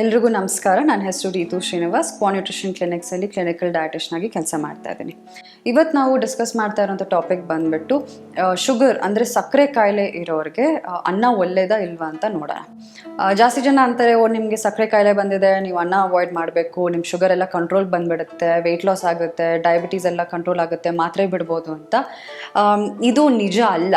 ಎಲ್ರಿಗೂ ನಮಸ್ಕಾರ. ನನ್ನ ಹೆಸರು ರೀತು ಶ್ರೀನಿವಾಸ್. ಕ್ವಾ ನ್ಯೂಟ್ರಿಷನ್ ಕ್ಲಿನಿಕ್ಸಲ್ಲಿ ಕ್ಲಿನಿಕಲ್ ಡಯಟಿಷನಾಗಿ ಕೆಲಸ ಮಾಡ್ತಾ ಇದ್ದೀನಿ. ಇವತ್ತು ನಾವು ಡಿಸ್ಕಸ್ ಮಾಡ್ತಾ ಇರೋಂಥ ಟಾಪಿಕ್ ಬಂದ್ಬಿಟ್ಟು ಶುಗರ್ ಅಂದರೆ ಸಕ್ಕರೆ ಕಾಯಿಲೆ ಇರೋರಿಗೆ ಅನ್ನ ಒಳ್ಳೇದಾ ಇಲ್ವಾ ಅಂತ ನೋಡೋಣ. ಜಾಸ್ತಿ ಜನ ಅಂತಾರೆ, ಓ, ನಿಮಗೆ ಸಕ್ಕರೆ ಕಾಯಿಲೆ ಬಂದಿದೆ, ನೀವು ಅನ್ನ ಅವಾಯ್ಡ್ ಮಾಡಬೇಕು ನಿಮ್ಮ ಶುಗರ್ ಎಲ್ಲ ಕಂಟ್ರೋಲ್ ಬಂದ್ಬಿಡುತ್ತೆ ವೆಯ್ಟ್ ಲಾಸ್ ಆಗುತ್ತೆ ಡಯಾಬಿಟೀಸ್ ಎಲ್ಲ ಕಂಟ್ರೋಲ್ ಆಗುತ್ತೆ, ಮಾತ್ರೆ ಬಿಡ್ಬೋದು ಅಂತ. ಇದು ನಿಜ ಅಲ್ಲ.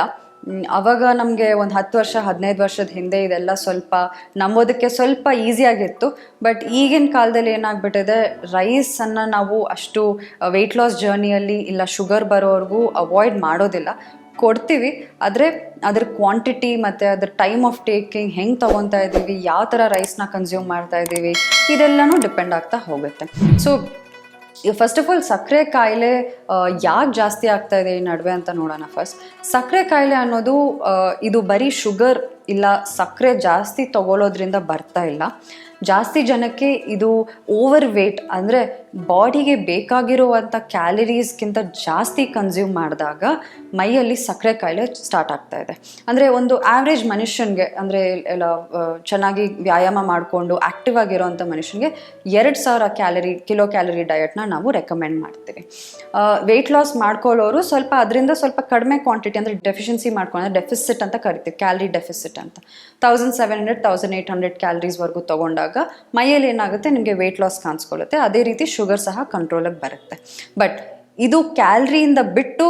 ಅವಾಗ ನಮಗೆ ಒಂದು ಹತ್ತು ವರ್ಷ, ಹದಿನೈದು ವರ್ಷದ ಹಿಂದೆ ಇದೆಲ್ಲ ಸ್ವಲ್ಪ ನಂಬೋದಕ್ಕೆ ಸ್ವಲ್ಪ ಈಸಿಯಾಗಿತ್ತು ಬಟ್ ಈಗಿನ ಕಾಲದಲ್ಲಿ ಏನಾಗ್ಬಿಟ್ಟಿದೆ ರೈಸನ್ನು ನಾವು ಅಷ್ಟು ವೆಯ್ಟ್ ಲಾಸ್ ಜರ್ನಿಯಲ್ಲಿ ಇಲ್ಲ ಶುಗರ್ ಬರೋವರೆಗೂ ಅವಾಯ್ಡ್ ಮಾಡೋದಿಲ್ಲ. ಕೊಡ್ತೀವಿ, ಆದರೆ ಅದ್ರ ಕ್ವಾಂಟಿಟಿ ಮತ್ತು ಅದ್ರ ಟೈಮ್ ಆಫ್ ಟೇಕಿಂಗ್ ಹೆಂಗೆ ತೊಗೊತಾ ಇದ್ದೀವಿ ಯಾವ ಥರ ರೈಸ್ನ ಕನ್ಸ್ಯೂಮ್ ಮಾಡ್ತಾ ಇದ್ದೀವಿ ಇದೆಲ್ಲನೂ ಡಿಪೆಂಡ್ ಆಗ್ತಾ ಹೋಗುತ್ತೆ. ಸೊ ಫಸ್ಟ್ ಆಫ್ ಆಲ್ ಸಕ್ಕರೆ ಕಾಯಿಲೆ ಯಾಕೆ ಜಾಸ್ತಿ ಆಗ್ತಾ ಇದೆ ಈ ನಡುವೆ ಅಂತ ನೋಡೋಣ ಫಸ್ಟ್ ಸಕ್ಕರೆ ಕಾಯಿಲೆ ಅನ್ನೋದು ಇದು ಬರೀ ಶುಗರ್ ಇಲ್ಲ, ಸಕ್ಕರೆ ಜಾಸ್ತಿ ತಗೊಳ್ಳೋದ್ರಿಂದ ಬರ್ತಾ ಇಲ್ಲ. ಜಾಸ್ತಿ ಜನಕ್ಕೆ ಇದು ಓವರ್ ವೇಟ್ ಅಂದರೆ ಬಾಡಿಗೆ ಬೇಕಾಗಿರುವಂಥ ಕ್ಯಾಲರೀಸ್ಗಿಂತ ಜಾಸ್ತಿ ಕನ್ಸ್ಯೂಮ್ ಮಾಡಿದಾಗ ಮೈಯಲ್ಲಿ ಸಕ್ಕರೆ ಕಾಯಿಲೆ ಸ್ಟಾರ್ಟ್ ಆಗ್ತಾ ಇದೆ. ಅಂದರೆ ಒಂದು ಆವ್ರೇಜ್ ಮನುಷ್ಯನಿಗೆ ಅಂದರೆ ಎಲ್ಲ ಚೆನ್ನಾಗಿ ವ್ಯಾಯಾಮ ಮಾಡಿಕೊಂಡು ಆ್ಯಕ್ಟಿವ್ ಆಗಿರೋವಂಥ ಮನುಷ್ಯನಿಗೆ ಎರಡು ಸಾವಿರ ಕ್ಯಾಲರಿ ಕಿಲೋ ಕ್ಯಾಲರಿ ಡಯಟ್ನ ನಾವು ರೆಕಮೆಂಡ್ ಮಾಡ್ತೀವಿ. ವೆಯ್ಟ್ ಲಾಸ್ ಮಾಡ್ಕೊಳ್ಳೋರು ಸ್ವಲ್ಪ, ಅದರಿಂದ ಸ್ವಲ್ಪ ಕಡಿಮೆ ಕ್ವಾಂಟಿಟಿ ಅಂದರೆ ಡೆಫಿಷಿಯನ್ಸಿ ಮಾಡ್ಕೊಂಡು ಡೆಫಿಸಿಟ್ ಅಂತ ಕರಿತೀವಿ ಕ್ಯಾಲರಿ ಡೆಫಿಸಿಟ್ ಅಂತ. Thousand seven hundred thousand eight hundred ಕ್ಯಾಲರೀಸ್ವರೆಗೂ ತೊಗೊಂಡಾಗ ಮೈಯಲ್ಲಿ ಏನಾಗುತ್ತೆ? ನಿಮಗೆ ವೆಯ್ಟ್ ಲಾಸ್ ಕಾಣಿಸ್ಕೊಳ್ಳುತ್ತೆ. ಅದೇ ರೀತಿ ಶುಗರ್ ಸಹ ಕಂಟ್ರೋಲಿಗೆ ಬರುತ್ತೆ. ಬಟ್ ಇದು ಕ್ಯಾಲ್ರಿಯಿಂದ ಬಿಟ್ಟು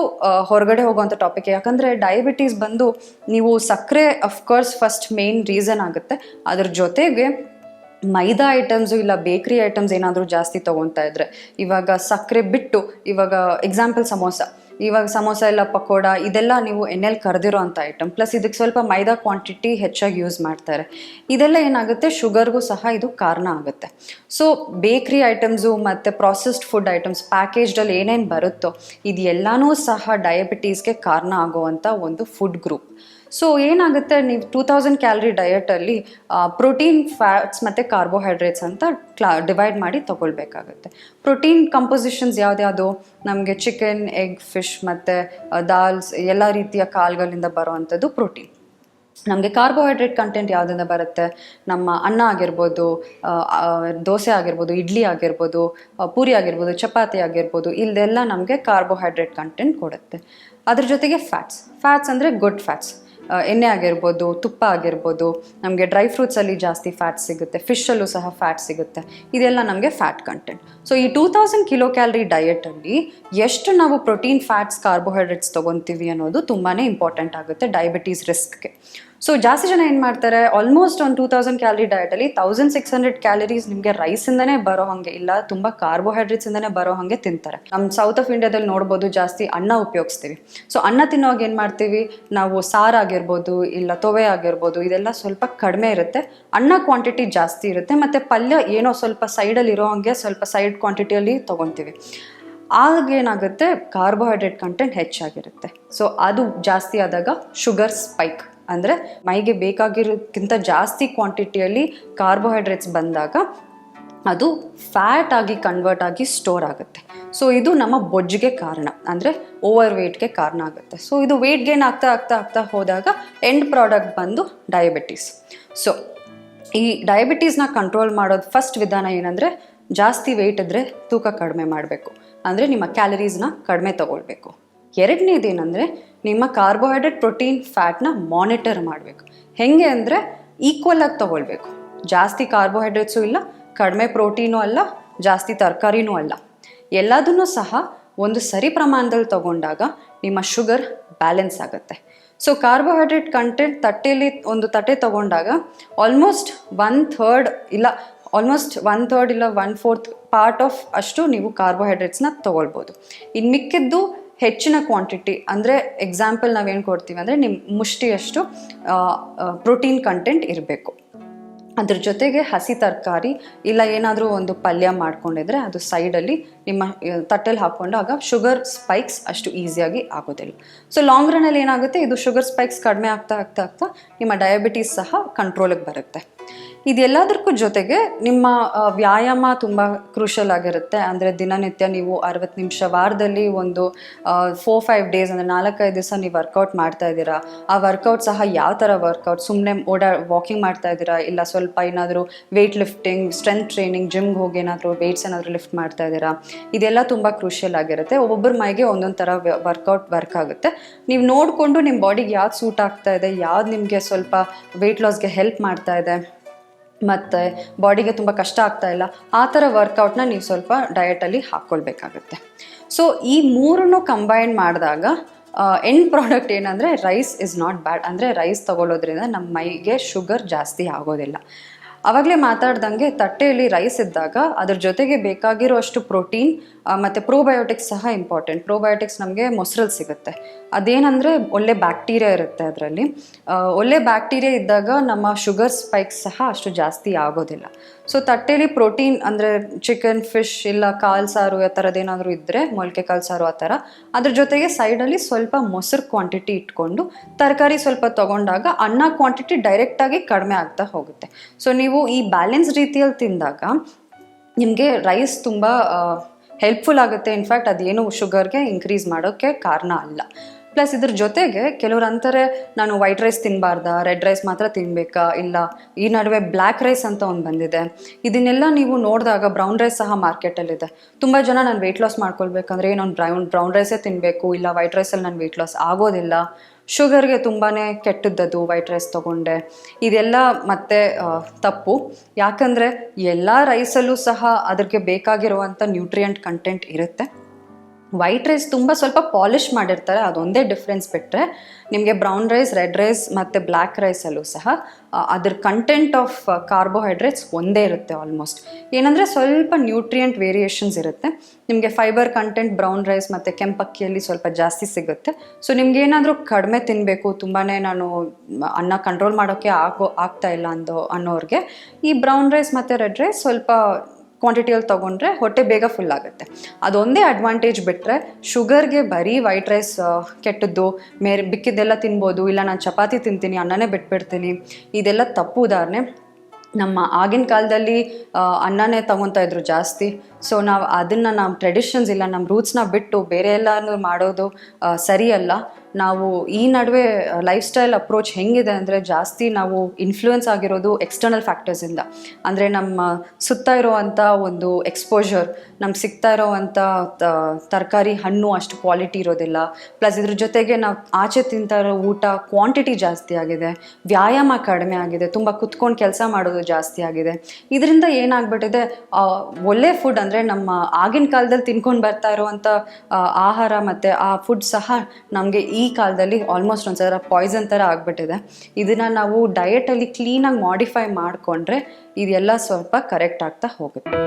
ಹೊರಗಡೆ ಹೋಗುವಂಥ ಟಾಪಿಕ್ ಯಾಕಂದರೆ ಡಯಾಬಿಟೀಸ್ ಬಂದು ನೀವು ಸಕ್ಕರೆ ಅಫ್ಕೋರ್ಸ್ ಫಸ್ಟ್ ಮೇನ್ ರೀಸನ್ ಆಗುತ್ತೆ. ಅದ್ರ ಜೊತೆಗೆ ಮೈದಾ ಐಟಮ್ಸು ಇಲ್ಲ ಬೇಕ್ರಿ ಐಟಮ್ಸ್ ಏನಾದರೂ ಜಾಸ್ತಿ ತೊಗೊತಾ ಇದ್ರೆ, ಇವಾಗ ಸಕ್ಕರೆ ಬಿಟ್ಟು, ಇವಾಗ ಎಕ್ಸಾಂಪಲ್ ಸಮೋಸ. ಇವಾಗ ಸಮೋಸ ಎಲ್ಲ ಪಕೋಡ, ಇದೆಲ್ಲ ನೀವು ಎಣ್ಣೆಲಿ ಕರೆದಿರೋ ಅಂಥ ಐಟಮ್ ಪ್ಲಸ್ ಇದಕ್ಕೆ ಸ್ವಲ್ಪ ಮೈದಾ ಕ್ವಾಂಟಿಟಿ ಹೆಚ್ಚಾಗಿ ಯೂಸ್ ಮಾಡ್ತಾರೆ. ಇದೆಲ್ಲ ಏನಾಗುತ್ತೆ? ಶುಗರ್ಗೂ ಸಹ ಇದು ಕಾರಣ ಆಗುತ್ತೆ. ಸೊ ಬೇಕ್ರಿ ಐಟಮ್ಸು ಮತ್ತು ಪ್ರಾಸೆಸ್ಡ್ ಫುಡ್ ಐಟಮ್ಸ್ ಪ್ಯಾಕೇಜ್ಡಲ್ಲಿ ಏನೇನು ಬರುತ್ತೋ ಇದೆಲ್ಲನೂ ಸಹ ಡಯಾಬಿಟೀಸ್ಗೆ ಕಾರಣ ಆಗುವಂಥ ಒಂದು ಫುಡ್ ಗ್ರೂಪ್ ಸೊ ಏನಾಗುತ್ತೆ? ನೀವು ಟೂ ತೌಸಂಡ್ ಕ್ಯಾಲರಿ ಡಯಟಲ್ಲಿ ಪ್ರೋಟೀನ್ ಫ್ಯಾಟ್ಸ್ ಮತ್ತು ಕಾರ್ಬೋಹೈಡ್ರೇಟ್ಸ್ ಅಂತ ಕ್ಲಾ ಡಿವೈಡ್ ಮಾಡಿ ತೊಗೊಳ್ಬೇಕಾಗುತ್ತೆ. Protein compositions ಯಾವ್ದ್ಯಾವುದು? ನಮಗೆ ಚಿಕನ್ ಎಗ್ ಫಿಶ್ ಮತ್ತು ದಾಲ್ಸ್ ಎಲ್ಲ ರೀತಿಯ ಕಾಳುಗಳಿಂದ ಬರುವಂಥದ್ದು ಪ್ರೋಟೀನ್ ನಮಗೆ ಕಾರ್ಬೋಹೈಡ್ರೇಟ್ ಕಂಟೆಂಟ್ ಯಾವುದರಿಂದ ಬರುತ್ತೆ? ನಮ್ಮ ಅನ್ನ ಆಗಿರ್ಬೋದು ದೋಸೆ ಆಗಿರ್ಬೋದು, ಇಡ್ಲಿ ಆಗಿರ್ಬೋದು ಪೂರಿ ಆಗಿರ್ಬೋದು, ಚಪಾತಿ ಆಗಿರ್ಬೋದು ಇಲ್ಲದೆಲ್ಲ ನಮಗೆ ಕಾರ್ಬೋಹೈಡ್ರೇಟ್ ಕಂಟೆಂಟ್ ಕೊಡುತ್ತೆ. ಅದ್ರ ಜೊತೆಗೆ ಫ್ಯಾಟ್ಸ್ ಫ್ಯಾಟ್ಸ್ ಅಂದರೆ ಗುಡ್ ಫ್ಯಾಟ್ಸ್ ಎಣ್ಣೆ ಆಗಿರ್ಬೋದು, ತುಪ್ಪ ಆಗಿರ್ಬೋದು, ನಮಗೆ ಡ್ರೈ ಫ್ರೂಟ್ಸಲ್ಲಿ ಜಾಸ್ತಿ ಫ್ಯಾಟ್ ಸಿಗುತ್ತೆ ಫಿಶಲ್ಲೂ ಸಹ ಫ್ಯಾಟ್ ಸಿಗುತ್ತೆ. ಇದೆಲ್ಲ ನಮಗೆ ಫ್ಯಾಟ್ ಕಂಟೆಂಟ್ ಸೊ ಈ ಟೂ ತೌಸಂಡ್ ಕಿಲೋ ಕ್ಯಾಲರಿ ಡಯೆಟಲ್ಲಿ ಎಷ್ಟು ನಾವು ಪ್ರೋಟೀನ್ ಫ್ಯಾಟ್ಸ್ ಕಾರ್ಬೋಹೈಡ್ರೇಟ್ಸ್ ತೊಗೊತೀವಿ ಅನ್ನೋದು ತುಂಬಾ ಇಂಪಾರ್ಟೆಂಟ್ ಆಗುತ್ತೆ ಡಯಾಬಿಟೀಸ್ ರಿಸ್ಕ್ಗೆ ಸೊ ಜಾಸ್ತಿ ಜನ ಏನು ಮಾಡ್ತಾರೆ? ಆಲ್ಮೋಸ್ಟ್ ಒಂದು ಟೂ ತೌಸಂಡ್ ಕ್ಯಾಲರಿ ಡಯಟಲ್ಲಿ ತೌಸಂಡ್ ಸಿಕ್ಸ್ ಹಂಡ್ರೆಡ್ ಕ್ಯಾಲರೀಸ್ ನಿಮಗೆ ರೈಸಿಂದನೇ ಬರೋ ಹಾಗೆ, ಇಲ್ಲ ತುಂಬ ಕಾರ್ಬೋಹೈಡ್ರೇಟ್ಸಿಂದನೇ ಬರೋ ಹಾಗೆ ತಿಂತಾರೆ. ನಮ್ಮ ಸೌತ್ ಆಫ್ ಇಂಡಿಯಾದಲ್ಲಿ ನೋಡ್ಬೋದು ಜಾಸ್ತಿ ಅನ್ನ ಉಪಯೋಗಿಸ್ತೀವಿ. ಸೊ ಅನ್ನ ತಿನ್ನೋವಾಗ ಏನು ಮಾಡ್ತೀವಿ? ನಾವು ಸಾರು ಆಗಿರ್ಬೋದು, ಇಲ್ಲ ತೊವೆ ಆಗಿರ್ಬೋದು, ಇದೆಲ್ಲ ಸ್ವಲ್ಪ ಕಡಿಮೆ ಇರುತ್ತೆ. ಅನ್ನ ಕ್ವಾಂಟಿಟಿ ಜಾಸ್ತಿ ಇರುತ್ತೆ. ಮತ್ತು ಪಲ್ಯ ಏನೋ ಸ್ವಲ್ಪ ಸೈಡಲ್ಲಿ ಇರೋ ಹಾಗೆ ಸ್ವಲ್ಪ ಸೈಡ್ ಕ್ವಾಂಟಿಟಿಯಲ್ಲಿ ತೊಗೊತೀವಿ. ಆಗ ಏನಾಗುತ್ತೆ? ಕಾರ್ಬೋಹೈಡ್ರೇಟ್ ಕಂಟೆಂಟ್ ಹೆಚ್ಚಾಗಿರುತ್ತೆ. ಸೊ ಅದು ಜಾಸ್ತಿ ಆದಾಗ ಶುಗರ್ ಸ್ಪೈಕ್ ಅಂದರೆ ಮೈಗೆ ಬೇಕಾಗಿರೋಕ್ಕಿಂತ ಜಾಸ್ತಿ ಕ್ವಾಂಟಿಟಿಯಲ್ಲಿ ಕಾರ್ಬೋಹೈಡ್ರೇಟ್ಸ್ ಬಂದಾಗ ಅದು ಫ್ಯಾಟ್ ಆಗಿ ಕನ್ವರ್ಟ್ ಆಗಿ ಸ್ಟೋರ್ ಆಗುತ್ತೆ. ಸೊ ಇದು ನಮ್ಮ ಬೊಜ್ಜಿಗೆ ಕಾರಣ. ಅಂದರೆ ಓವರ್ ವೇಟ್ಗೆ ಕಾರಣ ಆಗುತ್ತೆ. ಸೊ ಇದು ವೇಟ್ ಗೇನ್ ಆಗ್ತಾ ಆಗ್ತಾ ಆಗ್ತಾ ಹೋದಾಗ ಎಂಡ್ ಪ್ರಾಡಕ್ಟ್ ಬಂದು ಡಯಾಬಿಟೀಸ್ ಸೊ ಈ ಡಯಾಬಿಟೀಸ್ನ ಕಂಟ್ರೋಲ್ ಮಾಡೋದು ಫಸ್ಟ್ ವಿಧಾನ ಏನಂದರೆ ಜಾಸ್ತಿ ವೆಯ್ಟ್ ಇದ್ದರೆ ತೂಕ ಕಡಿಮೆ ಮಾಡಬೇಕು. ಅಂದರೆ ನಿಮ್ಮ ಕ್ಯಾಲರೀಸ್ನ ಕಡಿಮೆ ತಗೊಳ್ಬೇಕು. ಎರಡನೇದೇನೆಂದರೆ ನಿಮ್ಮ ಕಾರ್ಬೋಹೈಡ್ರೇಟ್ ಪ್ರೋಟೀನ್ ಫ್ಯಾಟ್ನ ಮಾನಿಟರ್ ಮಾಡಬೇಕು. ಹೆಂಗೆ ಅಂದರೆ ಈಕ್ವಲ್ ಆಗಿ ತೊಗೊಳ್ಬೇಕು. ಜಾಸ್ತಿ ಕಾರ್ಬೋಹೈಡ್ರೇಟ್ಸು ಇಲ್ಲ, ಕಡಿಮೆ ಪ್ರೋಟೀನು ಅಲ್ಲ, ಜಾಸ್ತಿ ತರಕಾರಿನೂ ಅಲ್ಲ. ಎಲ್ಲದನ್ನು ಸಹ ಒಂದು ಸರಿ ಪ್ರಮಾಣದಲ್ಲಿ ತಗೊಂಡಾಗ ನಿಮ್ಮ ಶುಗರ್ ಬ್ಯಾಲೆನ್ಸ್ ಆಗುತ್ತೆ. ಸೊ ಕಾರ್ಬೋಹೈಡ್ರೇಟ್ ಕಂಟೆಂಟ್ ತಟ್ಟೆಯಲ್ಲಿ ಒಂದು ತಟ್ಟೆ ತಗೊಂಡಾಗ ಆಲ್ಮೋಸ್ಟ್ ಒನ್ ಥರ್ಡ್ ಇಲ್ಲ ಆಲ್ಮೋಸ್ಟ್ ಒನ್ ಥರ್ಡ್ ಇಲ್ಲ ಒನ್ ಫೋರ್ತ್ ಪಾರ್ಟ್ ಆಫ್ ಅಷ್ಟು ನೀವು ಕಾರ್ಬೋಹೈಡ್ರೇಟ್ಸ್ನ ತೊಗೊಳ್ಬೋದು. ಇನ್ನು ಮಿಕ್ಕಿದ್ದು ಹೆಚ್ಚಿನ ಕ್ವಾಂಟಿಟಿ ಅಂದರೆ ಎಕ್ಸಾಂಪಲ್ ನಾವೇನು ಕೊಡ್ತೀವಿ ಅಂದರೆ ನಿಮ್ಮ ಮುಷ್ಟಿಯಷ್ಟು ಪ್ರೋಟೀನ್ ಕಂಟೆಂಟ್ ಇರಬೇಕು. ಅದ್ರ ಜೊತೆಗೆ ಹಸಿ ತರಕಾರಿ, ಇಲ್ಲ ಏನಾದರೂ ಒಂದು ಪಲ್ಯ ಮಾಡ್ಕೊಂಡಿದ್ರೆ ಅದು ಸೈಡಲ್ಲಿ ನಿಮ್ಮ ತಟ್ಟೆಲಿ ಹಾಕ್ಕೊಂಡಾಗ ಶುಗರ್ ಸ್ಪೈಕ್ಸ್ ಅಷ್ಟು ಈಸಿಯಾಗಿ ಆಗೋದಿಲ್ಲ. ಸೊ ಲಾಂಗ್ ರನ್ನಲ್ಲಿ ಏನಾಗುತ್ತೆ, ಇದು ಶುಗರ್ ಸ್ಪೈಕ್ಸ್ ಕಡಿಮೆ ಆಗ್ತಾ ಆಗ್ತಾ ಆಗ್ತಾ ನಿಮ್ಮ ಡಯಾಬಿಟೀಸ್ ಸಹ ಕಂಟ್ರೋಲಿಗೆ ಬರುತ್ತೆ. ಇದೆಲ್ಲದಕ್ಕೂ ಜೊತೆಗೆ ನಿಮ್ಮ ವ್ಯಾಯಾಮ ತುಂಬ ಕ್ರೂಷಲ್ ಆಗಿರುತ್ತೆ. ಅಂದರೆ ದಿನನಿತ್ಯ ನೀವು ಅರವತ್ತು ನಿಮಿಷ ವಾರದಲ್ಲಿ ಒಂದು ಫೋರ್ ಫೈವ್ ಡೇಸ್ ಅಂದರೆ ನಾಲ್ಕೈದು ದಿವಸ ನೀವು ವರ್ಕೌಟ್ ಮಾಡ್ತಾ ಇದ್ದೀರಾ. ಆ ವರ್ಕೌಟ್ ಸಹ ಯಾವ ಥರ ವರ್ಕೌಟ್ ಸುಮ್ಮನೆ ಓಡಾ ವಾಕಿಂಗ್ ಮಾಡ್ತಾ ಇದ್ದೀರಾ? ಇಲ್ಲ ಸ್ವಲ್ಪ ಏನಾದರೂ ವೆಯ್ಟ್ ಲಿಫ್ಟಿಂಗ್ ಸ್ಟ್ರೆಂತ್ ಟ್ರೈನಿಂಗ್ ಜಿಮ್ಗೆ ಹೋಗಿ ಏನಾದರೂ ವೆಯ್ಟ್ಸ್ ಏನಾದರೂ ಲಿಫ್ಟ್ ಮಾಡ್ತಾ ಇದ್ದೀರಾ? ಇದೆಲ್ಲ ತುಂಬ ಕ್ರೂಷಿಯಲ್ ಆಗಿರುತ್ತೆ. ಒಬ್ಬೊಬ್ಬರ ಮೈಗೆ ಒಂದೊಂದು ಥರ ವರ್ಕೌಟ್ ವರ್ಕ್ ಆಗುತ್ತೆ. ನೀವು ನೋಡಿಕೊಂಡು ನಿಮ್ಮ ಬಾಡಿಗೆ ಯಾವ್ದು ಸೂಟ್ ಆಗ್ತಾ ಇದೆ, ಯಾವ್ದು ನಿಮಗೆ ಸ್ವಲ್ಪ ವೆಯ್ಟ್ ಲಾಸ್ಗೆ ಹೆಲ್ಪ್ ಮಾಡ್ತಾ ಇದೆ? ಮತ್ತು ಬಾಡಿಗೆ ತುಂಬ ಕಷ್ಟ ಆಗ್ತಾ ಇಲ್ಲ, ಆ ಥರ ವರ್ಕೌಟ್ನ ನೀವು ಸ್ವಲ್ಪ ಡಯಟಲ್ಲಿ ಹಾಕ್ಕೊಳ್ಬೇಕಾಗುತ್ತೆ. ಸೊ ಈ ಮೂರನ್ನು ಕಂಬೈನ್ ಮಾಡಿದಾಗ ಎಂಡ್ ಪ್ರಾಡಕ್ಟ್ ಏನಂದರೆ ರೈಸ್ ಇಸ್ ನಾಟ್ ಬ್ಯಾಡ್ ಅಂದರೆ ರೈಸ್ ತಗೊಳ್ಳೋದ್ರಿಂದ ನಮ್ಮ ಮೈಗೆ ಶುಗರ್ ಜಾಸ್ತಿ ಆಗೋದಿಲ್ಲ. ಆವಾಗಲೇ ಮಾತಾಡ್ದಂಗೆ ತಟ್ಟೆಯಲ್ಲಿ ರೈಸ್ ಇದ್ದಾಗ ಅದ್ರ ಜೊತೆಗೆ ಬೇಕಾಗಿರೋ ಅಷ್ಟು ಪ್ರೋಟೀನ್ ಮತ್ತು ಪ್ರೋಬಯೋಟಿಕ್ಸ್ ಸಹ ಇಂಪಾರ್ಟೆಂಟ್ ಪ್ರೋಬಯೋಟಿಕ್ಸ್ ನಮಗೆ ಮೊಸರಲ್ಲಿ ಸಿಗುತ್ತೆ. ಅದೇನಂದರೆ ಒಳ್ಳೆ ಬ್ಯಾಕ್ಟೀರಿಯಾ ಇರುತ್ತೆ ಅದರಲ್ಲಿ. ಒಳ್ಳೆ ಬ್ಯಾಕ್ಟೀರಿಯಾ ಇದ್ದಾಗ ನಮ್ಮ ಶುಗರ್ ಸ್ಪೈಕ್ಸ್ ಸಹ ಅಷ್ಟು ಜಾಸ್ತಿ ಆಗೋದಿಲ್ಲ. ಸೊ ತಟ್ಟೆಯಲ್ಲಿ ಪ್ರೋಟೀನ್ ಅಂದರೆ ಚಿಕನ್ ಫಿಶ್ ಇಲ್ಲ ಕಾಳು ಸಾರು ಆ ಥರದ್ದೇನಾದರೂ ಇದ್ದರೆ ಮೊಳಕೆ ಕಾಲು ಸಾರು ಆ ಥರ ಅದ್ರ ಜೊತೆಗೆ ಸೈಡಲ್ಲಿ ಸ್ವಲ್ಪ ಮೊಸರು ಕ್ವಾಂಟಿಟಿ ಇಟ್ಕೊಂಡು, ತರಕಾರಿ ಸ್ವಲ್ಪ ತೊಗೊಂಡಾಗ ಅನ್ನ ಕ್ವಾಂಟಿಟಿ ಡೈರೆಕ್ಟಾಗಿ ಕಡಿಮೆ ಆಗ್ತಾ ಹೋಗುತ್ತೆ. ಸೊ ನೀವು ಈ ಬ್ಯಾಲೆನ್ಸ್ ರೀತಿಯಲ್ಲಿ ತಿಂದಾಗ ನಿಮಗೆ ರೈಸ್ ತುಂಬ ಹೆಲ್ಪ್ಫುಲ್ ಆಗುತ್ತೆ. ಇನ್ಫ್ಯಾಕ್ಟ್ ಅದೇನು ಶುಗರ್ಗೆ ಇನ್ಕ್ರೀಸ್ ಮಾಡೋಕ್ಕೆ ಕಾರಣ ಅಲ್ಲ. ಪ್ಲಸ್ ಇದ್ರ ಜೊತೆಗೆ ಕೆಲವರು ಅಂತಾರೆ, ನಾನು ವೈಟ್ ರೈಸ್ ತಿನ್ನಬಾರ್ದಾ ರೆಡ್ ರೈಸ್ ಮಾತ್ರ ತಿನ್ನಬೇಕಾ ಇಲ್ಲ, ಈ ನಡುವೆ ಬ್ಲ್ಯಾಕ್ ರೈಸ್ ಅಂತ ಒಂದು ಬಂದಿದೆ. ಇದನ್ನೆಲ್ಲ ನೀವು ನೋಡಿದಾಗ ಬ್ರೌನ್ ರೈಸ್ ಸಹ ಮಾರ್ಕೆಟಲ್ಲಿದೆ ತುಂಬ ಜನ ನಾನು ವೆಯ್ಟ್ ಲಾಸ್ ಮಾಡ್ಕೊಳ್ಬೇಕಂದ್ರೆ ಏನೊಂದು ಬ್ರೌನ್ ಬ್ರೌನ್ ರೈಸೇ ತಿನ್ನಬೇಕು ಇಲ್ಲ ವೈಟ್ ರೈಸಲ್ಲಿ ನಾನು ವೆಯ್ಟ್ ಲಾಸ್ ಆಗೋದಿಲ್ಲ. ಶುಗರ್ಗೆ ತುಂಬಾ ಕೆಟ್ಟದ್ದದು, ವೈಟ್ ರೈಸ್ ತೊಗೊಂಡೆ. ಇದೆಲ್ಲ ಮತ್ತೆ ತಪ್ಪು. ಯಾಕಂದರೆ ಎಲ್ಲ ರೈಸಲ್ಲೂ ಸಹ ಅದಕ್ಕೆ ಬೇಕಾಗಿರುವಂಥ ನ್ಯೂಟ್ರಿಯೆಂಟ್ ಕಂಟೆಂಟ್ ಇರುತ್ತೆ. ವೈಟ್ ರೈಸ್ ತುಂಬ ಸ್ವಲ್ಪ ಪಾಲಿಷ್ ಮಾಡಿರ್ತಾರೆ, ಅದೊಂದೇ ಡಿಫ್ರೆನ್ಸ್ ಬಿಟ್ಟರೆ ನಿಮಗೆ ಬ್ರೌನ್ ರೈಸ್ ರೆಡ್ ರೈಸ್ ಮತ್ತು ಬ್ಲ್ಯಾಕ್ ರೈಸಲ್ಲೂ ಸಹ ಅದ್ರ ಕಂಟೆಂಟ್ ಆಫ್ ಕಾರ್ಬೋಹೈಡ್ರೇಟ್ಸ್ ಒಂದೇ ಇರುತ್ತೆ ಆಲ್ಮೋಸ್ಟ್ ಏನಂದರೆ ಸ್ವಲ್ಪ ನ್ಯೂಟ್ರಿಯೆಂಟ್ ವೇರಿಯೇಷನ್ಸ್ ಇರುತ್ತೆ. ನಿಮಗೆ ಫೈಬರ್ ಕಂಟೆಂಟ್ ಬ್ರೌನ್ ರೈಸ್ ಮತ್ತು ಕೆಂಪಕ್ಕಿಯಲ್ಲಿ ಸ್ವಲ್ಪ ಜಾಸ್ತಿ ಸಿಗುತ್ತೆ. ಸೊ ನಿಮ್ಗೆ ಏನಾದರೂ ಕಡಿಮೆ ತಿನ್ನಬೇಕು ತುಂಬಾ ನಾನು ಅನ್ನ ಕಂಟ್ರೋಲ್ ಮಾಡೋಕ್ಕೆ ಆಗೋ, ಆಗ್ತಾ ಇಲ್ಲ ಅಂದೋ, ಅನ್ನೋರಿಗೆ ಈ ಬ್ರೌನ್ ರೈಸ್ ಮತ್ತು ರೆಡ್ ರೈಸ್ ಸ್ವಲ್ಪ ಕ್ವಾಂಟಿಟಿಯಲ್ಲಿ ತೊಗೊಂಡ್ರೆ ಹೊಟ್ಟೆ ಬೇಗ ಫುಲ್ ಆಗುತ್ತೆ. ಅದೊಂದೇ ಅಡ್ವಾಂಟೇಜ್ ಬಿಟ್ಟರೆ ಶುಗರ್ಗೆ ಬರೀ ವೈಟ್ ರೈಸ್ ಕೆಟ್ಟದ್ದು, ಮೇರೆ, ಬಿಕ್ಕಿದ್ದೆಲ್ಲ ತಿನ್ಬೋದು, ಇಲ್ಲ ನಾನು ಚಪಾತಿ ತಿಂತೀನಿ, ಅನ್ನನೇ ಬಿಟ್ಬಿಡ್ತೀನಿ. ಇದೆಲ್ಲ ತಪ್ಪು ಉದಾಹರಣೆ. ನಮ್ಮ ಆಗಿನ ಕಾಲದಲ್ಲಿ ಅನ್ನನೇ ತಗೊತಾ ಇದ್ರು ಜಾಸ್ತಿ. ಸೊ ನಾವು ಅದನ್ನು ನಮ್ಮ ಟ್ರೆಡಿಷನ್ಸ್ ಇಲ್ಲ ನಮ್ಮ ರೂಟ್ಸ್ನ ಬಿಟ್ಟು ಬೇರೆ ಎಲ್ಲನೂ ಮಾಡೋದು ಸರಿಯಲ್ಲ. ನಾವು ಈ ನಡುವೆ ಲೈಫ್ ಸ್ಟೈಲ್ ಅಪ್ರೋಚ್ ಹೆಂಗಿದೆ ಅಂದರೆ ಜಾಸ್ತಿ ನಾವು ಇನ್ಫ್ಲೂಯೆನ್ಸ್ ಆಗಿರೋದು ಎಕ್ಸ್ಟರ್ನಲ್ ಫ್ಯಾಕ್ಟರ್ಸಿಂದ ಅಂದರೆ ನಮ್ಮ ಸುತ್ತ ಇರೋವಂಥ ಒಂದು ಎಕ್ಸ್ಪೋಜರ್ ನಮ್ಗೆ ಸಿಗ್ತಾ ಇರೋವಂಥ ತರಕಾರಿ ಹಣ್ಣು ಅಷ್ಟು ಕ್ವಾಲಿಟಿ ಇರೋದಿಲ್ಲ. ಪ್ಲಸ್ ಇದ್ರ ಜೊತೆಗೆ ನಾವು ಆಚೆ ತಿಂತಾ ಇರೋ ಊಟ ಕ್ವಾಂಟಿಟಿ ಜಾಸ್ತಿ ಆಗಿದೆ. ವ್ಯಾಯಾಮ ಕಡಿಮೆ ಆಗಿದೆ. ತುಂಬ ಕುತ್ಕೊಂಡು ಕೆಲಸ ಮಾಡೋದು ಜಾಸ್ತಿ ಆಗಿದೆ. ಇದರಿಂದ ಏನಾಗ್ಬಿಟ್ಟಿದೆ ಒಳ್ಳೆ ಫುಡ್ ಅಂದರೆ ನಮ್ಮ ಆಗಿನ ಕಾಲದಲ್ಲಿ ತಿನ್ಕೊಂಡು ಬರ್ತಾ ಇರುವಂಥ ಆಹಾರ ಮತ್ತು ಆ ಫುಡ್ ಸಹ ನಮಗೆ ಈ ಕಾಲದಲ್ಲಿ ಆಲ್ಮೋಸ್ಟ್ ಒಂಥರ ಪಾಯ್ಸನ್ ಥರ ಆಗಿಬಿಟ್ಟಿದೆ. ಇದನ್ನು ನಾವು ಡಯಟಲ್ಲಿ ಕ್ಲೀನಾಗಿ ಮಾಡಿಫೈ ಮಾಡಿಕೊಂಡ್ರೆ ಇದೆಲ್ಲ ಸ್ವಲ್ಪ ಕರೆಕ್ಟ್ ಆಗ್ತಾ ಹೋಗುತ್ತೆ.